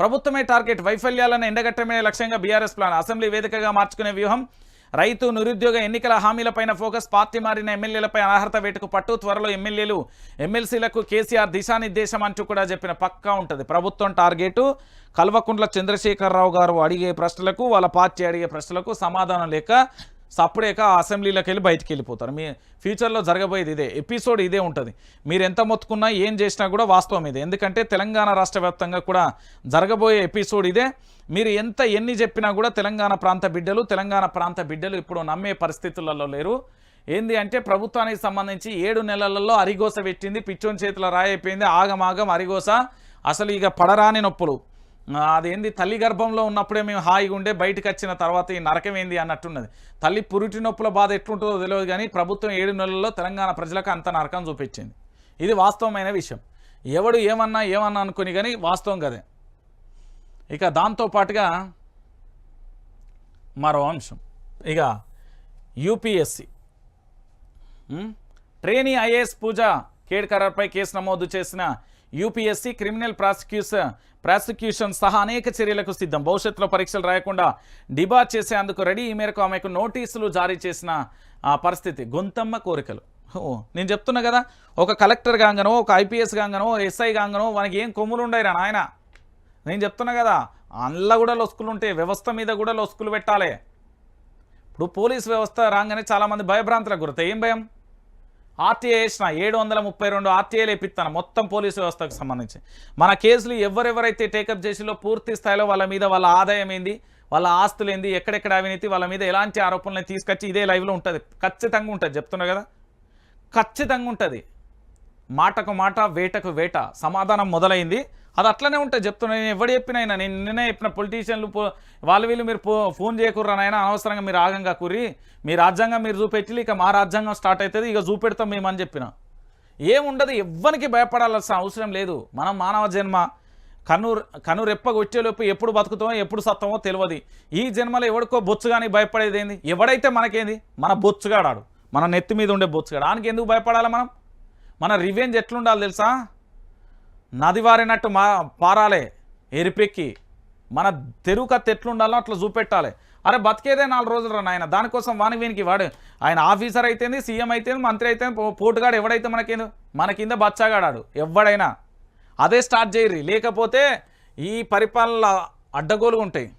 ప్రభుత్వమే టార్గెట్ వైఫల్యాలను ఎండగట్టమే లక్ష్యంగా బీఆర్ఎస్ ప్లాన్. అసెంబ్లీ వేదికగా మార్చుకునే వ్యూహం రైతు నిరుద్యోగ ఎన్నికల హామీలపైన ఫోకస్ పార్టీ మారిన ఎమ్మెల్యేలపై అనర్హత వేటుకు పట్టు. త్వరలో ఎమ్మెల్యేలు ఎమ్మెల్సీలకు కేసీఆర్ దిశానిర్దేశం అంటూ కూడా చెప్పిన పక్కా ఉంటుంది. ప్రభుత్వం టార్గెట్ కల్వకుంట్ల చంద్రశేఖరరావు గారు అడిగే ప్రశ్నలకు వాళ్ళ పార్టీ అడిగే ప్రశ్నలకు సమాధానం లేక సప్పుడేక అసెంబ్లీలోకి వెళ్ళి బయటికి వెళ్ళిపోతారు మీ ఫ్యూచర్లో జరగబోయేది ఇదే. ఎపిసోడ్ ఇదే ఉంటుంది. మీరు ఎంత మొత్తుకున్నా ఏం చేసినా కూడా వాస్తవం ఇదే. ఎందుకంటే తెలంగాణ రాష్ట్ర వ్యాప్తంగా కూడా జరగబోయే ఎపిసోడ్ ఇదే. మీరు ఎంత ఎన్ని చెప్పినా కూడా తెలంగాణ ప్రాంత బిడ్డలు తెలంగాణ ప్రాంత బిడ్డలు ఇప్పుడు నమ్మే పరిస్థితులలో లేరు. ఏంది అంటే ప్రభుత్వానికి సంబంధించి ఏడు నెలలలో అరిగోస పెట్టింది పిచ్చోని చేతిలో రాయైపోయింది ఆగమాగం అరిగోస. అసలు ఇక పడరాని నొప్పులు. అదేంది? తల్లి గర్భంలో ఉన్నప్పుడే మేము హాయిగా ఉండే బయటకు వచ్చిన తర్వాత ఈ నరకం ఏంది అన్నట్టున్నది. తల్లి పురిటి నొప్పుల బాధ ఎట్లుంటుందో తెలియదు కానీ ప్రభుత్వం ఏడు నెలల్లో తెలంగాణ ప్రజలకు అంత నరకం చూపించింది. ఇది వాస్తవమైన విషయం. ఎవడు ఏమన్నా ఏమన్నా అనుకుని కానీ వాస్తవం కదే. ఇక దాంతోపాటుగా మరో అంశం. ఇక UPSC. Um, trainee IAS Pooja కేడ్కరర్పై కేసు నమోదు చేసిన యూపీఎస్సీ క్రిమినల్ ప్రాసిక్యూషన్ ప్రాసిక్యూషన్ సహా అనేక చర్యలకు సిద్ధం. భవిష్యత్తులో పరీక్షలు రాయకుండా డిబార్ చేసేందుకు రెడీ. ఈ మేరకు ఆమెకు నోటీసులు జారీ చేసిన ఆ పరిస్థితి. గొంతమ్మ కోరికలు. నేను చెప్తున్నా కదా ఒక కలెక్టర్ గాంగనో ఒక ఐపీఎస్ గాంగనో ఎస్ఐ గాంగనో మనకి ఏం కొమ్ములు ఉండయిరా నాయన? నేను చెప్తున్నా కదా అందులో కూడా లొసుకులు ఉంటే వ్యవస్థ మీద కూడా లొసుకులు పెట్టాలి. ఇప్పుడు పోలీస్ వ్యవస్థ రాగానే చాలామంది భయభ్రాంతులకు గురతాయి ఏం భయం? ఆర్టీఐ వేసిన ఏడు వందల ముప్పై రెండు ఆర్టీఐలు వేపిస్తాను మొత్తం పోలీసు వ్యవస్థకు సంబంధించి. మన కేసులు ఎవరెవరైతే టేకప్ చేసిలో పూర్తి స్థాయిలో వాళ్ళ మీద వాళ్ళ ఆదాయం ఏంది వాళ్ళ ఆస్తులు ఏంది ఎక్కడెక్కడ అవినీతి వాళ్ళ మీద ఎలాంటి ఆరోపణలు తీసుకొచ్చి ఇదే లైవ్లో ఉంటుంది. ఖచ్చితంగా ఉంటుంది చెప్తున్నా కదా. ఖచ్చితంగా ఉంటుంది. మాటకు మాట వేటకు వేట సమాధానం మొదలైంది. అది అట్లనే ఉంటుంది. చెప్తున్నా నేను ఎవడు చెప్పిన అయినా నేను నిన్నే చెప్పిన పొలిటీషియన్లు పో- వాళ్ళు వీళ్ళు మీరు పో- ఫోన్ చేయకుర్రనైనా అనవసరంగా మీరు ఆగంగా కూరి మీ రాజ్యాంగం మీరు చూపెట్టి ఇక మా రాజ్యాంగం స్టార్ట్ అవుతుంది ఇక చూపెడతాం మేమని చెప్పిన. ఏముండదు ఎవ్వరికి భయపడాల్సిన అవసరం లేదు. మనం మానవ జన్మ కన్ను కన్ను రెప్ప కొట్టేలోపు ఎప్పుడు బతుకుతామో ఎప్పుడు సత్తామో తెలియదు ఈ జన్మలో ఎవడికో బొచ్చుగాని భయపడేది ఏంది? ఎవడైతే మనకేంది? మన బొచ్చుగాడాడు. మన నెత్తి మీద ఉండే బొచ్చుగాడు. ఆనికి ఎందుకు భయపడాలి మనం? మన రివెంజ్ ఎట్లుండాలి తెలుసా? నది వారినట్టు మా పారాలే ఎరిపెక్కి. మన తెరువు కత్తి ఎట్లుండాలో అట్లా చూపెట్టాలి. అరే బతికేదే నాలుగు రోజులు రా నాయన. దానికోసం వాని వీనికి వాడు. ఆయన ఆఫీసర్ అయితేంది సీఎం అయితేంది మంత్రి అయితే పోటుగాడు ఎవడైతే మనకి మన కింద బచ్చాగాడాడు. ఎవడైనా. అదే స్టార్ట్ చేయరు లేకపోతే ఈ పరిపాలన అడ్డగోలు ఉంటాయి